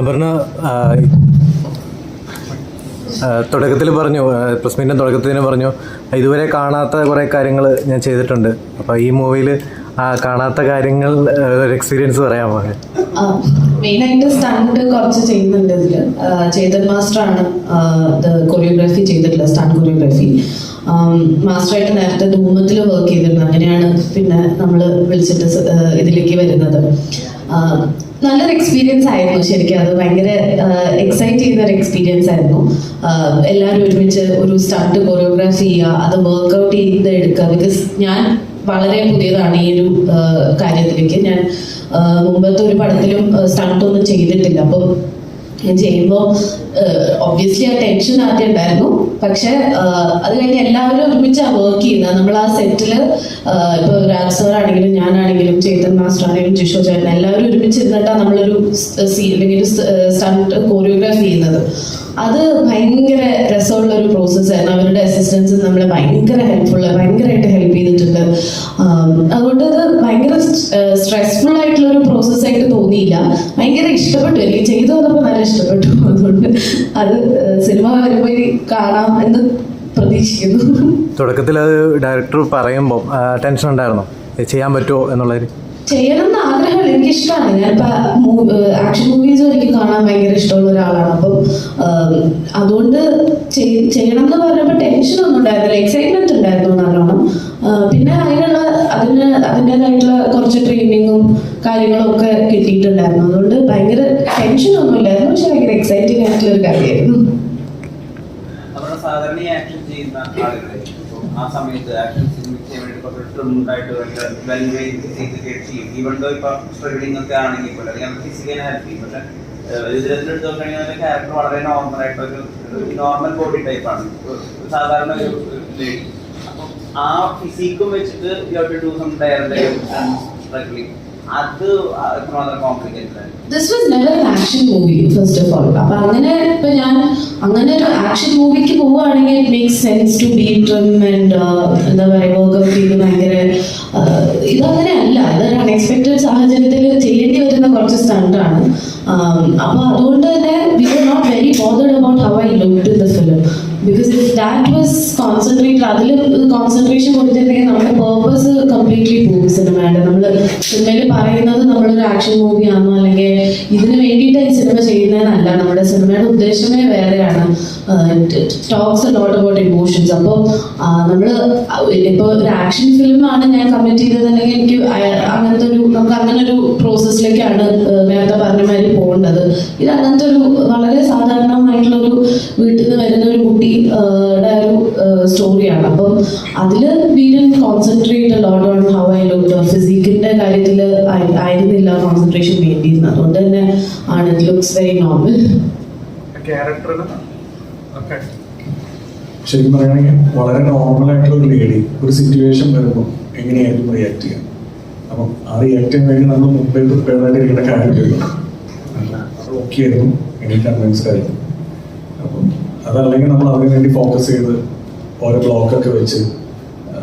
അപർണ തുടക്കത്തിൽ പറഞ്ഞു പ്രസ് മീറ്റിന്റെ തുടക്കത്തിൽ പറഞ്ഞു ഇതുവരെ കാണാത്ത കുറേ കാര്യങ്ങൾ ഞാൻ ചെയ്തിട്ടുണ്ട്. അപ്പോൾ ഈ മൂവിയിൽ ആ കാണാത്ത കാര്യങ്ങൾ ഒരു എക്സ്പീരിയൻസ് പറയാമോ? മെയിനായിട്ട് സ്റ്റണ്ട് കുറച്ച് ചെയ്യുന്നുണ്ട് ഇതിൽ ചേതൻ മാസ്റ്ററാണ് കൊറിയോഗ്രാഫി ചെയ്തിട്ടുള്ളത് സ്റ്റണ്ട് കൊറിയോഗ്രാഫി മാസ്റ്ററായിട്ട് നേരത്തെ ധൂമത്തിൽ വർക്ക് ചെയ്തിരുന്നു. അങ്ങനെയാണ് പിന്നെ നമ്മൾ വിളിച്ചിട്ട് ഇതിലേക്ക് വരുന്നത്. നല്ലൊരു എക്സ്പീരിയൻസ് ആയിരുന്നു ശരിക്കും. അത് ഭയങ്കര എക്സൈറ്റ് ചെയ്യുന്ന ഒരു എക്സ്പീരിയൻസ് ആയിരുന്നു. എല്ലാവരും ഒരുമിച്ച് ഒരു സ്റ്റാർട്ട് കൊറിയോഗ്രാഫി ചെയ്യുക അത് വർക്ക്ഔട്ട് ചെയ്ത് എടുക്കുക. ബിക്കോസ് ഞാൻ വളരെ പുതിയതാണ് ഈ ഒരു കാര്യത്തിലേക്ക്. ഞാൻ മുമ്പത്തെ ഒരു പടത്തിലും സ്റ്റാർട്ടൊന്നും ചെയ്തിട്ടില്ല. അപ്പം ഞാൻ ചെയ്യുമ്പോൾ ഒബ്വിയസ്ലി ആ ടെൻഷൻ ആദ്യം ഉണ്ടായിരുന്നു. പക്ഷെ അത് കഴിഞ്ഞ് എല്ലാവരും ഒരുമിച്ചാണ് വർക്ക് ചെയ്യുന്നത്. നമ്മൾ ആ സെറ്റിൽ ഇപ്പോൾ രാജ് സാർ ആണെങ്കിലും ഞാനാണെങ്കിലും ചേതൻ മാസ്റ്റർ ആണെങ്കിലും ജിഷോ ചേട്ടൻ എല്ലാവരും ഒരുമിച്ച് ഇരുന്നിട്ടാണ് നമ്മളൊരു സീൻ അല്ലെങ്കിൽ ഒരു സ്റ്റണ്ട് കോറിയോഗ്രാഫ് ചെയ്യുന്നത്. അത് ഭയങ്കര രസമുള്ള ഒരു പ്രോസസ്സായിരുന്നു അവരുടെ അസിസ്റ്റൻസ് നമ്മളെ ഭയങ്കര ഹെൽപ്ഫുൾ ഭയങ്കരമായിട്ട് ഹെൽപ്പ് ചെയ്തിട്ടുണ്ട്. ഇഷ്ടപ്പെട്ടു. എനിക്ക് ചെയ്തു വന്നപ്പോൾ നല്ല ഇഷ്ടപ്പെട്ടു. അതുകൊണ്ട് അത് സിനിമ വരുമ്പോൾ കാണാം എന്ന് പ്രതീക്ഷിക്കുന്നു. തുടക്കത്തിൽ അത് ഡയറക്ടർ പറയുമ്പോൾ ടെൻഷൻ ഉണ്ടായിരുന്നു? ചെയ്യാൻ പറ്റുമോ എന്നുള്ളത് ചെയ്യണം എന്ന് ആഗ്രഹമുണ്ട്. എനിക്ക് ഇഷ്ടമാണ് ഞാനിപ്പോ ആക്ഷൻ മൂവീസ് എനിക്ക് കാണാൻ ഭയങ്കര ഇഷ്ടമുള്ള ഒരാളാണ്. അപ്പം അതുകൊണ്ട് ചെയ്യണം എന്ന് പറഞ്ഞപ്പോൾ ടെൻഷൻ ഒന്നും ഉണ്ടായിരുന്നില്ല. എക്സൈറ്റ്മെന്റ് ഉണ്ടായിരുന്നു നല്ലോണം. പിന്നെ അതിനുള്ള അതിന് അതിന്റെതായിട്ടുള്ള കുറച്ച് ട്രെയിനിങ്ങും കാര്യങ്ങളും ഒക്കെ കിട്ടിയിട്ടുണ്ടായിരുന്നു. അതുകൊണ്ട് ഭയങ്കര ടെൻഷൻ ഒന്നും ഇല്ലായിരുന്നു പക്ഷെ ഭയങ്കര എക്സൈറ്റിംഗ് ആയിട്ടുള്ള ഒരു കാര്യമായിരുന്നു. ആ സമയത്ത് ഒക്കെ ആണെങ്കിൽ വളരെ ബോഡി ടൈപ്പ് ആണ്. സാധാരണ ഒരു ആ ഫിസിക്കും വെച്ചിട്ട് you to sum this was never action movie first of all അപ്പൊ അങ്ങനെ ഇപ്പൊ ഞാൻ അങ്ങനെ ഒരു ആക്ഷൻ മൂവിക്ക് പോവുകയാണെങ്കിൽ it makes sense to be trim and എന്താ പറയുക ഭയങ്കര uh, ഇതങ്ങനെ അല്ല. ഇതൊരു അൺഎക്സ്പെക്റ്റഡ് സാഹചര്യത്തിൽ ചെയ്യേണ്ടി വരുന്ന കുറച്ച് സ്റ്റണ്ടാണ് അപ്പൊ അതുകൊണ്ട് തന്നെ കോൺസെൻട്രേറ്റ് അതിൽ കോൺസെൻട്രേഷൻ കൊടുത്തിട്ടുണ്ടെങ്കിൽ നമ്മുടെ പേർപ്പസ് കംപ്ലീറ്റ്ലി പോകും സിനിമയുടെ നമ്മൾ സിനിമയിൽ പറയുന്നത് നമ്മളൊരു ആക്ഷൻ മൂവി ആണോ അല്ലെങ്കിൽ ഇതിന് വേണ്ടിയിട്ട് ഈ സിനിമ ചെയ്യുന്നതെന്നല്ല നമ്മുടെ സിനിമയുടെ ഉദ്ദേശമേ വേറെയാണ്. ടോക്സ് ലോട്ട് അബൌട്ട് ഇമോഷൻസ് അപ്പോൾ നമ്മൾ ഇപ്പോൾ ഒരു ആക്ഷൻ ഫിലിമാണ് ഞാൻ കമ്മിറ്റ് ചെയ്തതെങ്കിൽ എനിക്ക് അങ്ങനത്തെ ഒരു നമുക്ക് അങ്ങനെ ഒരു പ്രോസസ്സിലേക്കാണ് നേരത്തെ പറഞ്ഞ മാതിരി പോകേണ്ടത്. ഇത് അങ്ങനത്തെ ഒരു വളരെ സാധാരണമായിട്ടുള്ള ഒരു വീട്ടിൽ നിന്ന് വരുന്ന ഒരു ഒരു സ്റ്റോറിയാണ് അപ്പം അതിൽ വീരൻ concentrate lot on how I look ഫിസിക്കിന്റെ കാര്യത്തിൽ ആയിരുന്നില്ല കോൺസെൻട്രേഷൻ വേണ്ടിയിരുന്നത് അതുകൊണ്ട് തന്നെ ആണ് ഇറ്റ് ലുക്സ് വെരി നോർമൽ ശരിക്കും പറയുകയാണെങ്കിൽ വളരെ നോർമൽ ആയിട്ടുള്ള ഒരു ലേഡി ഒരു സിറ്റുവേഷൻ വരുമ്പോൾ എങ്ങനെയായിരിക്കും റിയാക്ട് ചെയ്യുക? അപ്പം ആ റിയാക്ട് ചെയ്യാൻ വേണ്ടി നമ്മൾ മുമ്പേ പ്രിപ്പയർഡ് ആയിട്ട് ഇരിക്കേണ്ട കാര്യമില്ല അത് ഓക്കെ ആയിരുന്നു. എനിക്ക് കൺവിൻസ്ഡ് ആയിരുന്നു. അപ്പം അതല്ലെങ്കിൽ നമ്മൾ അതിനു വേണ്ടി ഫോക്കസ് ചെയ്ത് ഓരോ ബ്ലോക്കൊക്കെ വെച്ച്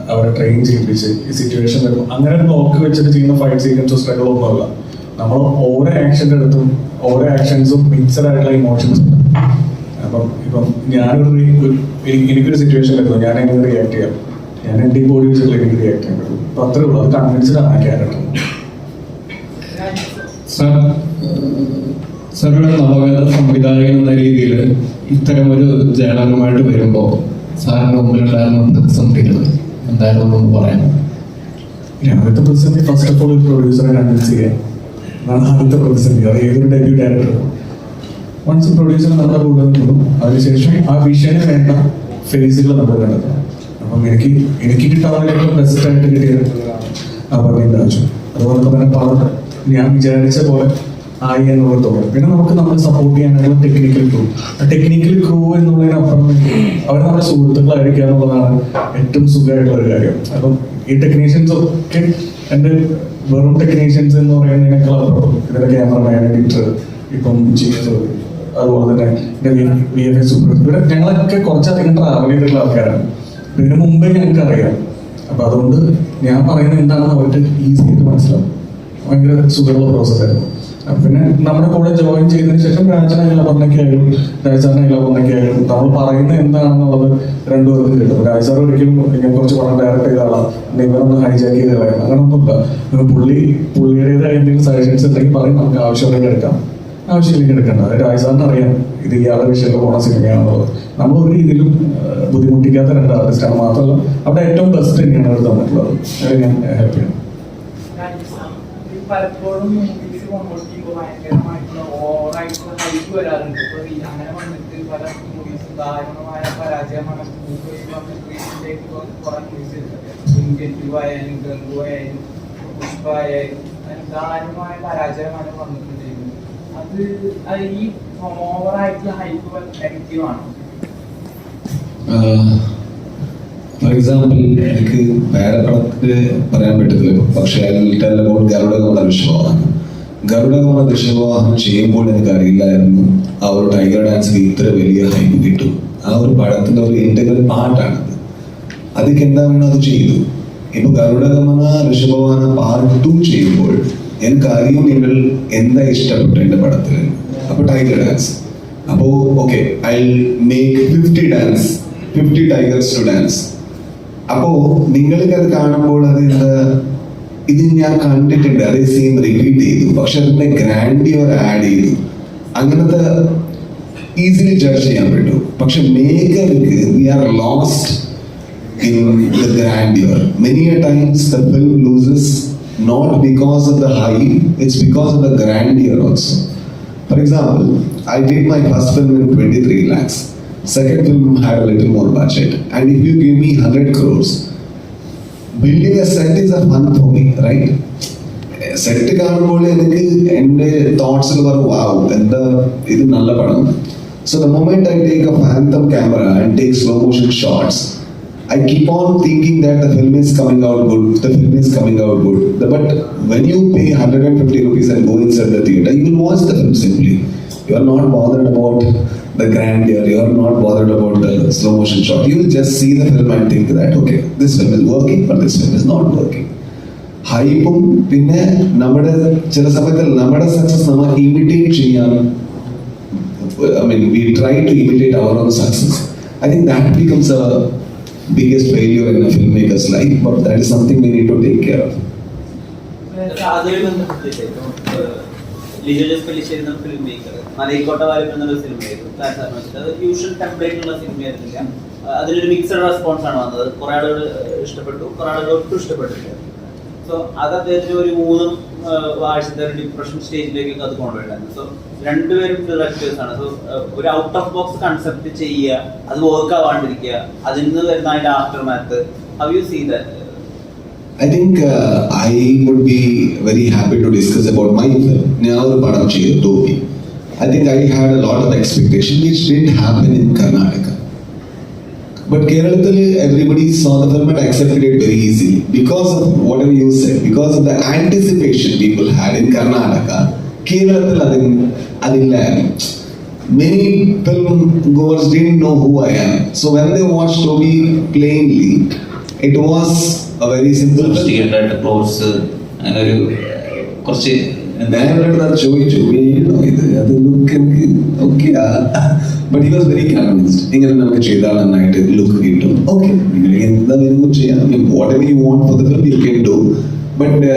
അവരെ ട്രെയിൻ ചെയ്യിപ്പിച്ച് ഈ സിറ്റുവേഷൻ വരുമ്പോൾ അങ്ങനെ ബ്ലോക്ക് വെച്ചിട്ട് ചെയ്യുന്ന ഫൈറ്റ് സീക്വൻസോ സ്ട്രഗിൾ ഒന്നുമല്ല നമ്മൾ ഓരോ ആക്ഷന്റെ അടുത്തും ഓരോ ആക്ഷൻസും മിക്സഡ് ആയിട്ടുള്ള ഇമോഷൻസ് അപ്പം ഇപ്പം ഞാനൊരു എനിക്കൊരു സിറ്റുവേഷൻ വരുന്നു. ഞാൻ എങ്ങനെ റിയാക്ട് ചെയ്യാം. ഞാൻ എന്റെ ഈ ബോഡി വെച്ചിട്ടുള്ള എനിക്ക് റിയാക്ട് ചെയ്യാൻ പറ്റും. അപ്പം അത്രേ ഉള്ളൂ. അത് കൺവിൻസ്ഡ് ആ ക്യാരക്ടർ സാർ നവകഥ സംവിധായകൻ എന്ന രീതിയിൽ ഇത്തരം ഒരു ജയലംഗമായിട്ട് വരുമ്പോൾ സാറിന് മുമ്പിലുണ്ടായിരുന്ന പ്രതിസന്ധികൾ എന്തായിരുന്നു എന്ന് പറയാം ആദ്യത്തെ പ്രതിസന്ധി ഫസ്റ്റ് ഓഫ് ഓൾ ഒരു പ്രൊഡ്യൂസറെ കൺവിൻസ് ചെയ്യാൻ അതാണ് ആദ്യത്തെ പ്രതിസന്ധി. അത് ഏതൊരു ഡെബ്യൂ ഡയറക്ടർ വൺസ് പ്രൊഡ്യൂസർ നമ്മുടെ കൂടെ നിൽക്കുന്നു അതിനുശേഷം ആ വിഷയം വേണ്ട ഫേസുകൾ നമ്മൾ കണ്ടെത്തണം അപ്പം എനിക്ക് എനിക്ക് കിട്ടാവുന്ന ഏറ്റവും ബെസ്റ്റ് ആയിട്ട് കിട്ടിയത് അവരുടെ ആവശ്യം അതുപോലെ തന്നെ പല ഞാൻ വിചാരിച്ച പോലെ ആയി എന്നുള്ള തോന്നും പിന്നെ നമുക്ക് നമ്മളെ സപ്പോർട്ട് ചെയ്യാനുള്ള ടെക്നിക്കൽ ക്രൂ ടെക്നിക്കൽ ക്രൂ എന്നുള്ളതിനപ്പുറം അവർ നമ്മുടെ സുഹൃത്തുക്കളായിരിക്കുക എന്നുള്ളതാണ് ഏറ്റവും സുഖമായിട്ടുള്ള ഒരു കാര്യം. അപ്പം ഈ ടെക്നീഷ്യൻസ് ഒക്കെ എന്റെ വെറും ടെക്നീഷ്യൻസ് എന്ന് പറയുന്നതിനേക്കാൾ അപ്പുറം ഇതിന്റെ ക്യാമറമാൻ എഡിറ്റർ ഇപ്പം ചീഫ് അതുപോലെ തന്നെ വി എഫ് എസ് സൂപ്പർ ഇവിടെ ഞങ്ങളൊക്കെ കുറച്ചധികം ട്രാവൽ ചെയ്തിട്ടുള്ള ആൾക്കാരാണ്. ഇതിനു മുമ്പേ ഞങ്ങൾക്ക് അറിയാം അപ്പൊ അതുകൊണ്ട് ഞാൻ പറയുന്നത് എന്താണെന്ന് അവർക്ക് ഈസി ആയിട്ട് മനസ്സിലാവും. ഭയങ്കര സുഖമുള്ള പ്രോസസ് ആയിരുന്നു. പിന്നെ നമ്മുടെ കൂടെ ജോയിൻ ചെയ്തതിന് ശേഷം രാജന ഇലപൊന്നൊക്കെ ആയാലും രാജാറിനെ നമ്മൾ പറയുന്നത് എന്താണെന്നുള്ളത് രണ്ടുപേർക്കും കിട്ടും. രാജാർ ഒരിക്കലും ഞാൻ കുറച്ച് പണം ഡയറക്റ്റ് ചെയ്ത ആളാണ് ഇവരൊന്ന് ഹൈജാക്ക് ചെയ്ത് കളയാം അത് പുള്ളി പുള്ളിയുടേതായ എന്തെങ്കിലും സജഷൻസ് ഉണ്ടെങ്കിൽ പറയും. നമുക്ക് ആവശ്യമുണ്ടെങ്കിൽ എടുക്കാം. ആവശ്യമില്ലെങ്കിൽ എടുക്കണ്ട. അത് രാജാറിന് അറിയാം. ഇത് ഇയാളുടെ വിഷയത്തിൽ പോണ സിനിമയാണെന്നുള്ളത്. നമ്മൾ ഒരു രീതിയിലും ബുദ്ധിമുട്ടിക്കാത്ത രണ്ട് ആർട്ടിസ്റ്റാണ് മാത്രമല്ല അവിടെ ഏറ്റവും ബെസ്റ്റ് തന്നെയാണ് അവർ തന്നിട്ടുള്ളത്. അത് ഞാൻ ഹാപ്പിയാണ് പലപ്പോഴും അങ്ങനെ വന്നിട്ട് പല പരാജയമാണ് ഈ ഫോർ എക്സാമ്പിൾ എനിക്ക് വേറെ പറയാൻ പറ്റത്തില്ല പക്ഷേ ടെൽ വിശ്വവാഹനം ഗരുഡഗമന വിശ്വവാഹനം ചെയ്യുമ്പോൾ എനിക്ക് അറിയില്ലായിരുന്നു ആ ഒരു ടൈഗർ ഡാൻസിന് ഇത്ര വലിയ ഹൈപ്പ് കിട്ടും. ആ ഒരു പടത്തിന്റെ ഒരു ഇന്റഗ്രൽ പാട്ടാണത് അതിക്ക് എന്താ വേണം അത് ചെയ്തു? ഇപ്പൊ ഗരുഡഗമന ഋഷഭവാന പാർട്ട് ടു ചെയ്യുമ്പോൾ എനിക്ക് അറിയും നിങ്ങൾ എന്താ ഇഷ്ടപ്പെട്ടു എന്റെ പടത്തിൽ. അപ്പൊ ടൈഗർ ഡാൻസ് അപ്പോ okay I make fifty dance fifty tigers to dance അപ്പോ നിങ്ങൾക്ക് അത് കാണുമ്പോൾ അത് എന്താ? ഇത് ഞാൻ കണ്ടിട്ടുണ്ട് അതേ സെയിം റിപ്പീറ്റ് ചെയ്തു പക്ഷെ അതിന്റെ ഗ്രാൻഡിയോർ ആഡ് ചെയ്തു അങ്ങനത്തെ ഈസിലി ജഡ്ജ് ചെയ്യാൻ പറ്റും പക്ഷെ മേക്കർക്ക് we are lost in the grandeur. Many a times the film loses not because of the hype, it's because of the grandeur also. For example, I did my first film in 23 lakhs. Second film had a little more budget. And if you give me 100 crores, building a set is a fun for me, right? Set കാണുമ്പോൾ എനിക്ക് എൻ്റെ തോട്ട്സിൽ പറഞ്ഞു വാവ് എന്താ ഇത് നല്ല പടം so the moment I take a phantom camera and take slow motion shots I keep on thinking that the film is coming out good, the film is coming out good. The- But when you pay 150 rupees and go inside the theater, you will watch the film simply. You are not bothered about the grandeur, you are not bothered about the slow motion shot. You will just see the film and think that, okay, this film is working, but this film is not working. ഹൈപ്പും പിന്നെ നമ്മുടെ ചില സമയത്ത് നമ്മുടെ success നമ്മൾ imitate ചെയ്യാൻ I mean we try to imitate our own success I think that becomes a biggest failure in a filmmaker's life, but that is something we need to take care of. അതുമായി ബന്ധപ്പെട്ടിട്ട് ഇപ്പം, ഏഹ്, Lijo Jose Pellissery എന്ന film maker Malaikottai Waliv എന്നൊരു platform വെച്ചിട്ട്. അത് usual ടെംപ്ലേറ്റിലുള്ള സിനിമയായിരുന്നില്ല അഹ് അതിലൊരു mixed response ആണ് വന്നത്. കുറെ ആളുകൾ ഇഷ്ടപ്പെട്ടു. കുറെ ആളുകൾ ഒട്ടും ഇഷ്ടപ്പെട്ടില്ല. സോ അത് അദ്ദേഹത്തിന് ഒരു മൂന്നും ആഴ്ചത്തെ ഡിപ്രഷൻ സ്റ്റേജിലേക്കൊക്കെ അത് കൊണ്ടുപോയിട്ടായിരുന്നു സോ രണ്ടുപേരും ഡയറക്ടേഴ്സ് ആണ്. സോ ഒരു ഔട്ട് ഓഫ് ബോക്സ് കൺസെപ്റ്റ് ചെയ്യുക അത് വർക്ക് ആവാണ്ടിരിക്കുക അതിൽ നിന്ന് വരുന്ന അതിന്റെ aftermath how you see that I think uh, I would be very happy to discuss about my film, Nyavar Padam Dobi. I think I had a lot of expectation which didn't happen in Karnataka. But Kerala, everybody saw the film and accepted it very easily because of whatever you said, because of the anticipation people had in Karnataka. Kerala, Adil, many film goers didn't know who I am. So when they watched Toby plainly, it was sophisticated ആയിട്ട് അങ്ങനെ ഒരു കുറച്ച് ഞാൻ അവരുടെ ചോദിച്ചു "വീണോ ഇത്? അത് ലുക്ക് എനിക്ക് okay but he was very convinced ഇങ്ങനെ നമുക്ക് ചെയ്താൽ നന്നായിട്ട് ലുക്ക് കിട്ടും. ഓക്കെ നിങ്ങൾ എന്താ വരുമ്പോൾ ചെയ്യാം. Whatever you want for the film you can do but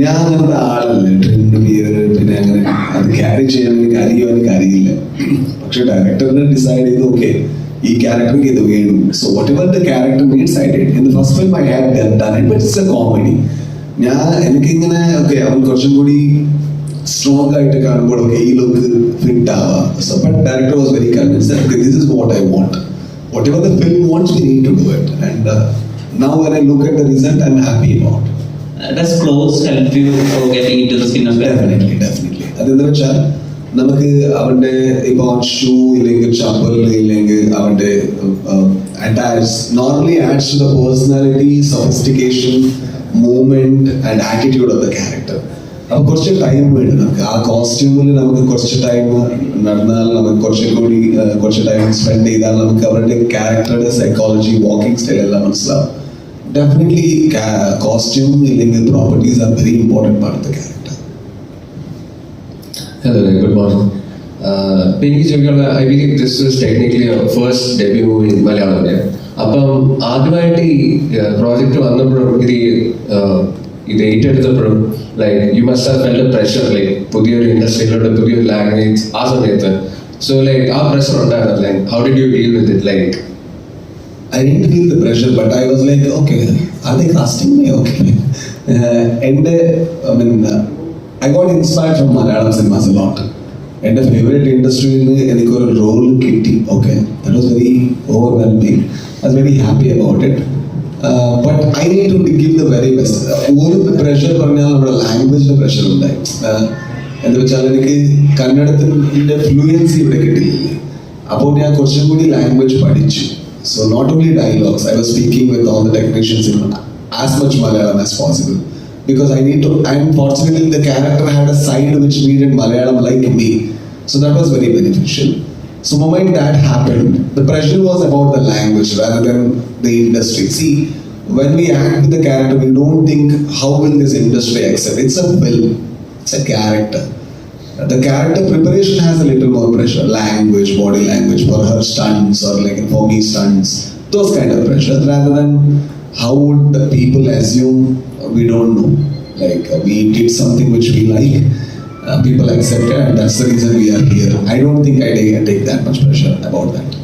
ഞാൻ അങ്ങനത്തെ ആളല്ല. ട്രെൻഡ് ബിയർ പിന്നെ അങ്ങനെ അത് ക്യാരി ചെയ്യാൻ എനിക്ക് അറിയോ എനിക്ക് അറിയില്ല പക്ഷെ ഡയറക്ടറിനെ ഡിസൈഡ് ചെയ്ത് ഓക്കെ ഈ ക്യാരക്ടർക്ക് ഇത് വേണം. So whatever the character means I first comedy ഞാൻ എനിക്കിങ്ങനെ ഓക്കെ അവൻ കുറച്ചും കൂടി സ്ട്രോങ് ആയിട്ട് കാണുമ്പോൾ ഓക്കെ ഈ ലുക്ക് ഫിറ്റ് ആവാം. Director was very this is what I want whatever the film wants to do it and now I look at the result I am happy about does clothes help you getting into the skin of definitely definitely അതെന്താ വെച്ചാൽ നമുക്ക് അവന്റെ ഇപ്പൊ shoe ഇല്ലെങ്കിൽ ചപ്പൽ ഇല്ലെങ്കിൽ അവന്റെ normally adds to the personality sophistication movement and attitude of the character അപ്പൊ കുറച്ച് ടൈം വേണം നമുക്ക്. ആ കോസ്റ്റ്യൂമിൽ നമുക്ക് കുറച്ച് ടൈം നടന്നാൽ നമുക്ക് കുറച്ചും കൂടി കുറച്ച് ടൈം സ്പെൻഡ് ചെയ്താൽ നമുക്ക് അവരുടെ ക്യാരക്ടറുടെ സൈക്കോളജി വാക്കിംഗ് സ്റ്റൈൽ എല്ലാം മനസ്സിലാവും. ഡെഫിനറ്റ്ലി കോസ്റ്റ്യൂം ഇല്ലെങ്കിൽ properties are very important part of the character hello good morning ഇപ്പം എനിക്ക് ചോദിക്കാനുള്ള I believe this is technically first debut movie in Malayalam അല്ലേ അപ്പം ആദ്യമായിട്ട് ഈ പ്രോജക്റ്റ് വന്നപ്പോഴും ഇത് ഈ, uh, ഇത് ഏറ്റെടുത്തപ്പോഴും like you must have felt pressure like പുതിയൊരു ഇൻഡസ്ട്രിയിലൂടെ പുതിയൊരു ലാംഗ്വേജ് ആ സമയത്ത്. സോ ലൈക്ക് ആ പ്രഷർ ഉണ്ടായിരുന്നു? Like how did you deal with it like I didn't feel the pressure, but I was like, okay, are they casting me? Okay. Uh, and uh, I mean, uh, I got inspired from Malayalam cinemas a lot. എന്റെ favourite ഇൻഡസ്ട്രിയിൽ നിന്ന് എനിക്കൊരു role കിട്ടി. Okay that was very overwhelming I was very happy about it but I need to give the very best ഒരു pressure പറഞ്ഞാൽ നമ്മുടെ ലാംഗ്വേജിന്റെ pressure ഉണ്ടായി. Uh, എന്ന് വെച്ചാൽ എനിക്ക് കന്നഡത്തിന്റെ ഫ്ലുവൻസി ഇവിടെ കിട്ടിയില്ല അപ്പോൾ ഞാൻ കുറച്ചും കൂടി ലാംഗ്വേജ് പഠിച്ചു. So not only dialogues, I was speaking with all the technicians in as much Malayalam as possible. Because I need to, and fortunately the character had a side which needed Malayalam like me. So that was very beneficial. So the moment that happened, the pressure was about the language rather than the industry. See, when we act with the character, we don't think how will this industry accept. It's a film, it's a character. The character preparation has a little more pressure, language, body language for her stunts or like for me stunts, those kind of pressure rather than how would the people assume we don't know. Like uh, we did something which we like, uh, people accepted, and that's the reason we are here. I don't think I take, take that much pressure about that.